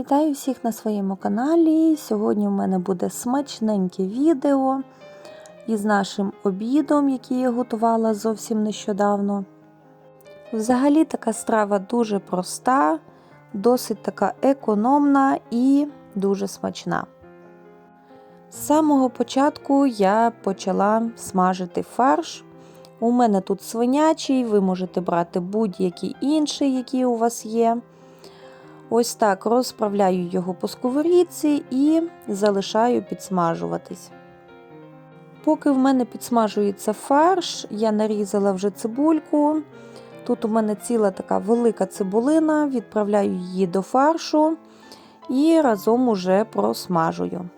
Вітаю всіх на своєму каналі. Сьогодні в мене буде смачненьке відео із нашим обідом, який я готувала зовсім нещодавно. Взагалі така страва дуже проста, досить така економна і дуже смачна. З самого початку я почала смажити фарш. У мене тут свинячий, ви можете брати будь-який інший, який у вас є. Ось так розправляю його по сковорідці і залишаю підсмажуватись. Поки в мене підсмажується фарш, я нарізала вже цибульку. Тут у мене ціла така велика цибулина, відправляю її до фаршу і разом уже просмажую.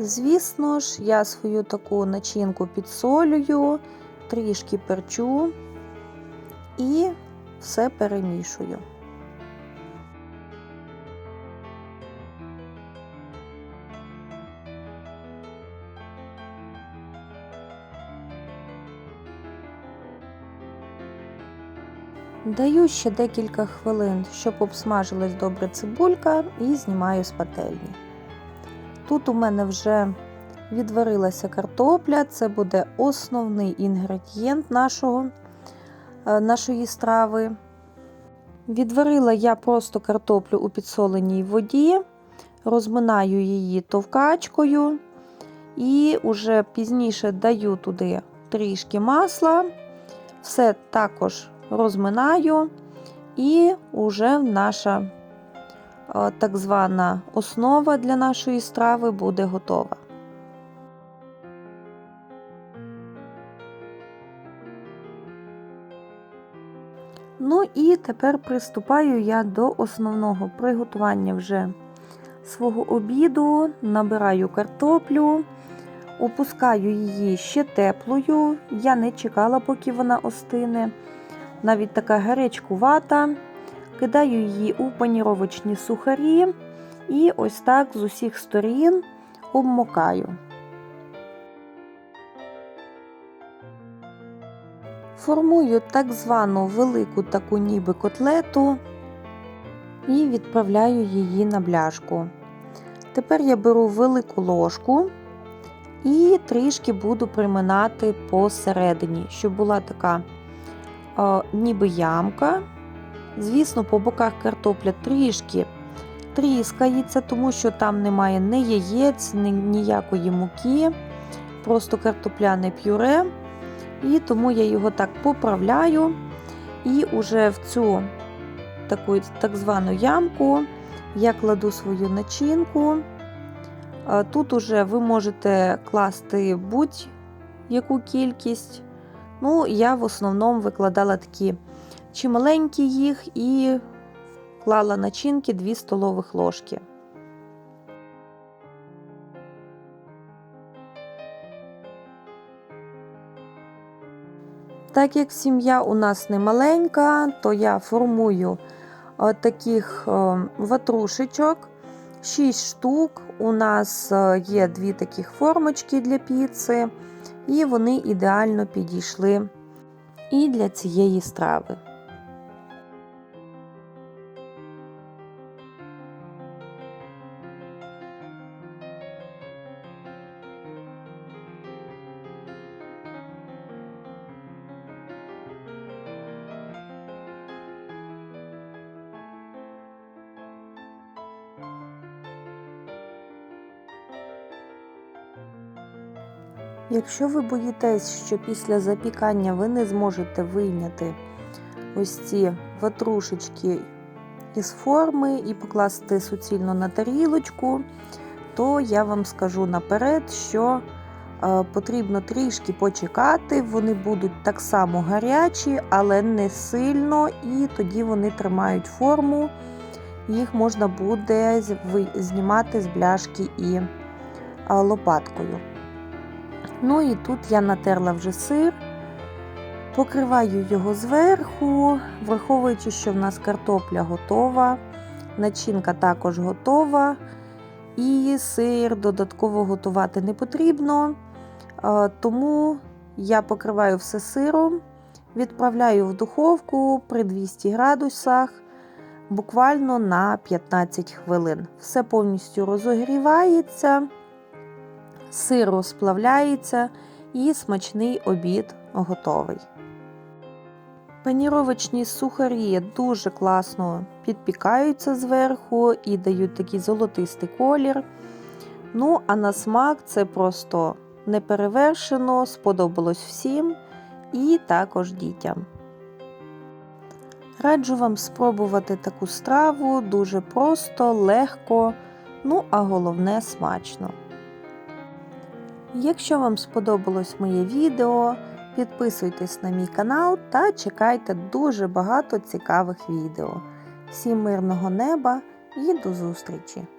Звісно ж, я свою таку начинку підсолюю, трішки перчу і все перемішую. Даю ще декілька хвилин, щоб обсмажилась добре цибулька, і знімаю з пательні. Тут у мене вже відварилася картопля, це буде основний інгредієнт нашого, нашої страви. Відварила я просто картоплю у підсоленій воді, розминаю її товкачкою і вже пізніше даю туди трішки масла, все також розминаю, і вже наша так звана основа для нашої страви буде готова. Ну і тепер приступаю я до основного приготування вже свого обіду, набираю картоплю, опускаю її ще теплою. Я не чекала, поки вона остине. Навіть така гарячкувата. Кидаю її у паніровочні сухарі і ось так з усіх сторін обмокаю. Формую так звану велику таку ніби котлету і відправляю її на бляшку. Тепер я беру велику ложку і трішки буду приминати посередині, щоб була така о, ніби ямка. Звісно, по боках картопля трішки тріскається, тому що там немає ні яєць, ні ніякої муки, просто картопляне пюре. І тому я його так поправляю. І уже в цю таку так звану ямку я кладу свою начинку. Тут уже ви можете класти будь-яку кількість. Ну, я в основному викладала такі чималенькі їх і клала начинки 2 столових ложки. Так як сім'я у нас не маленька, то я формую таких ватрушечок 6 штук. У нас є дві таких формочки для піци, і вони ідеально підійшли і для цієї страви. Якщо ви боїтесь, що після запікання ви не зможете вийняти ось ці ватрушечки із форми і покласти суцільно на тарілочку, то я вам скажу наперед, що е, потрібно трішки почекати, вони будуть так само гарячі, але не сильно, і тоді вони тримають форму, їх можна буде знімати з бляшки і е, лопаткою. Ну і тут я натерла вже сир, покриваю його зверху, враховуючи, що в нас картопля готова, начинка також готова, і сир додатково готувати не потрібно. Е, Тому я покриваю все сиром, відправляю в духовку при 200 градусах буквально на 15 хвилин. Все повністю розогрівається, сир розплавляється і смачний обід готовий. Паніровочні сухарі дуже класно підпікаються зверху і дають такий золотистий колір. Ну, а на смак це просто неперевершено, сподобалось всім і також дітям. Раджу вам спробувати таку страву дуже просто, легко, ну а головне смачно. Якщо вам сподобалось моє відео, підписуйтесь на мій канал та чекайте дуже багато цікавих відео. Всім мирного неба і до зустрічі!